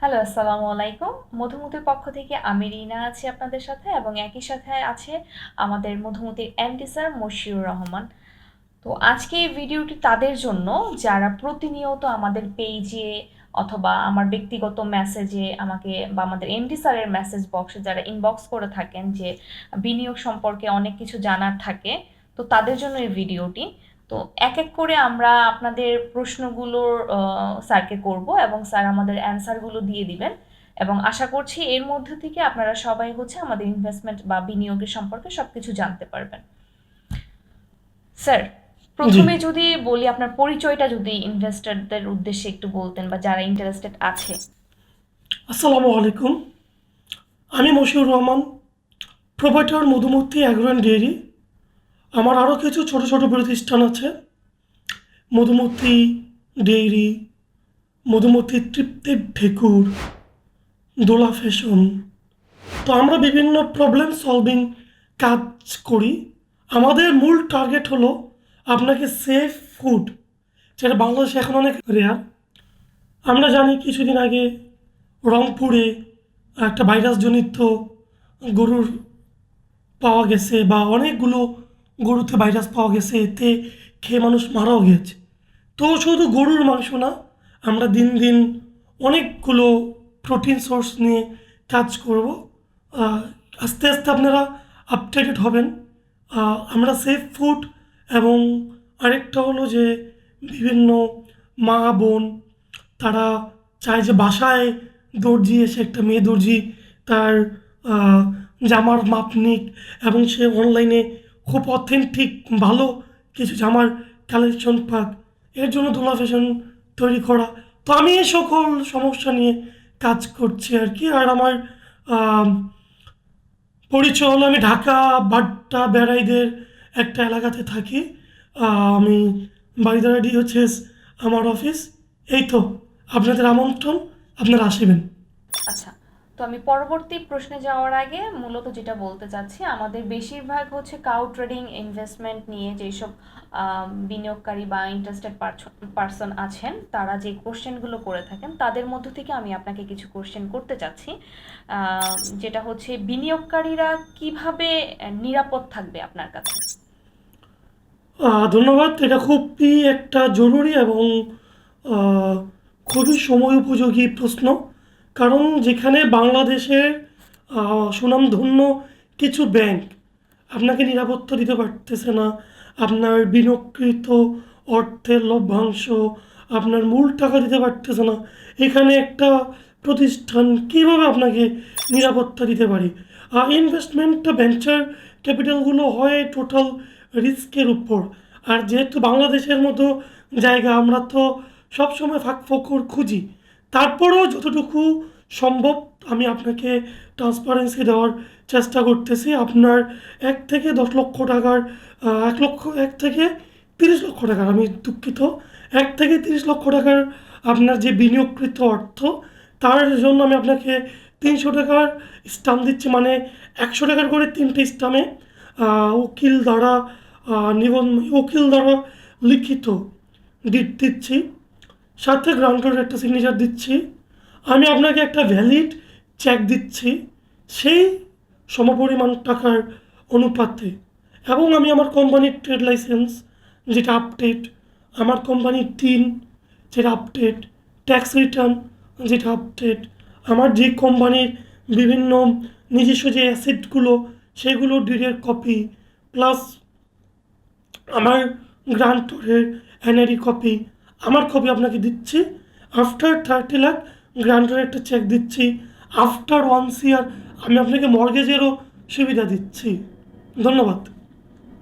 Hello আসসালামু আলাইকুম মধুমতির পক্ষ থেকে আমি রিনা আছি আপনাদের সাথে এবং একই সাথে আছে আমাদের মধুমতির এমডি স্যার মশিউর রহমান। তো আজকে এই ভিডিওটি তাদের জন্য, যারা প্রতিনিয়ত আমাদের পেজে অথবা আমার ব্যক্তিগত মেসেজে আমাকে বা আমাদের এমডি স্যারের মেসেজ বক্সে যারা ইনবক্স করে থাকেন যে বিনিয়োগ সম্পর্কে অনেক কিছু জানার থাকে, তো তাদের জন্য এই ভিডিওটি। তো এক এক করে আমরা আপনাদের প্রশ্নগুলোর আহ, স্যারকে করব এবং স্যার আমাদের অ্যান্সারগুলো দিয়ে দিবেন। এবং আশা করছি এর মধ্যে থেকে আপনারা সবাই হচ্ছে আমাদের ইনভেস্টমেন্ট বা বিনিয়োগের সম্পর্কে সবকিছু জানতে পারবেন। স্যার প্রথমে যদি বলি আপনার পরিচয়টা যদি ইনভেস্টরদের উদ্দেশ্যে একটু বলতেন বা যারা ইন্টারেস্টেড আছে। আসসালামু আলাইকুম। আমি Moshiur Rahman provider Madhumurti agro and dairy আমার আরও কিছু ছোট ছোট প্রতিষ্ঠান আছে। মধুমূর্তি ডেইরি মধুমূর্তি তৃপ্তি ঢেকুর, দোলা ফ্যাশন। তো আমরা বিভিন্ন প্রবলেম সলভিং কাজ করি। আমাদের মূল টার্গেট হলো আপনাকে সেফ ফুড যেটা বাংলাদেশে এখন অনেক রেয়ার আমরা জানি কিছুদিন আগে রংপুরে একটা ভাইরাসজনিত গরুর পাওয়া গেছে বা অনেকগুলো গরুতে ভাইরাস পাওয়া গেছে, এতে খেয়ে মানুষ মারাও গেছে। তো শুধু গরুর মাংস না, আমরা দিন দিন অনেকগুলো প্রোটিন সোর্স নিয়ে কাজ করব। আস্তে আস্তে আপনারা আপডেটেড হবেন। আমরা সেফ ফুড এবং আরেকটা হলো যে বিভিন্ন মা বোন, তারা চায় যে বাসায় দর্জি এসে, একটা মেয়ে দর্জি তার জামার মাপ নিক এবং সে অনলাইনে খুব অথেন্টিক ভালো কিছু জামার কালেকশন পাক। এর জন্য দোলা ফ্যাশন তৈরি করা। তো আমি এই সকল সমস্যা নিয়ে কাজ করছি আর কি। আর আমার আম, পরিচয় হলো আমি ঢাকা বাড্ডা বেড়াইদের একটা এলাকাতে থাকি। আমি বাড়িদারাডি হচ্ছে আমার অফিস এই তো আপনাদের আমন্ত্রণ আপনারা আসিবেন। আচ্ছা তো আমি পরবর্তী প্রশ্নে যাওয়ার আগে মূলত যেটা বলতে চাচ্ছি, আমাদের বেশিরভাগ হচ্ছে কাউ ট্রেডিং ইনভেস্টমেন্ট নিয়ে যেসব বিনিয়োগকারী বা ইন্টারেস্টেড পার্সন আছেন, তারা যে কোশ্চেনগুলো করে থাকেন, তাদের মধ্য থেকে আমি আপনাকে কিছু কোশ্চেন করতে চাচ্ছি। যেটা হচ্ছে বিনিয়োগকারীরা কীভাবে নিরাপদ থাকবে আপনার কাছে? ধন্যবাদ। এটা খুবই একটা জরুরি এবং খুবই সময় উপযোগী প্রশ্ন। কারণ যেখানে বাংলাদেশের সুনামধন্য কিছু ব্যাংক আপনাকে নিরাপত্তা দিতে পারতেছে না, আপনার বিনিয়োগকৃত অর্থের লভ্যাংশ, আপনার মূল টাকা দিতে পারতেছে না, এখানে একটা প্রতিষ্ঠান কীভাবে আপনাকে নিরাপত্তা দিতে পারে? আর ইনভেস্টমেন্টটা ভেঞ্চার ক্যাপিটালগুলো হয় টোটাল রিস্কের উপর। আর যেহেতু বাংলাদেশের মতো জায়গা, আমরা তো সবসময় ফাঁক ফোকর খুঁজি। তারপরেও যতটুকু সম্ভব আমি আপনাকে ট্রান্সপারেন্সি দেওয়ার চেষ্টা করতেছি। আপনার এক থেকে দশ লক্ষ টাকার এক লক্ষ, এক থেকে তিরিশ লক্ষ টাকার, আমি দুঃখিত, এক থেকে তিরিশ লক্ষ টাকার আপনার যে বিনিয়োগকৃত অর্থ, তার জন্য আমি আপনাকে তিনশো টাকার স্টাম্প দিচ্ছি মানে একশো টাকার করে তিনটে স্টামে উকিল দ্বারা নিবন্ধ, উকিল দ্বারা লিখিত দিচ্ছি। সাথে গ্রান্টের একটা সিগনেচার দিচ্ছি। আমি আপনাকে একটা ভ্যালিড চেক দিচ্ছি, সেই সমপরিমাণ টাকার অনুপাতে। এবং আমি আমার কোম্পানির ট্রেড লাইসেন্স যেটা আপডেট আমার কোম্পানির টিন যেটা আপডেট ট্যাক্স রিটার্ন যেটা আপডেট আমার যে কোম্পানির বিভিন্ন নিজস্ব যে অ্যাসেটগুলো সেগুলো ডিডের কপি প্লাস আমার গ্রান্টরের এনআরই কপি আমার কপি আপনাকে দিচ্ছি। আফটার থার্টি লাখ গ্রান্টের একটা চেক দিচ্ছি। আফটার ওয়ান ইয়ার আমি আপনাকে মর্গেজেরও সুবিধা দিচ্ছি। ধন্যবাদ।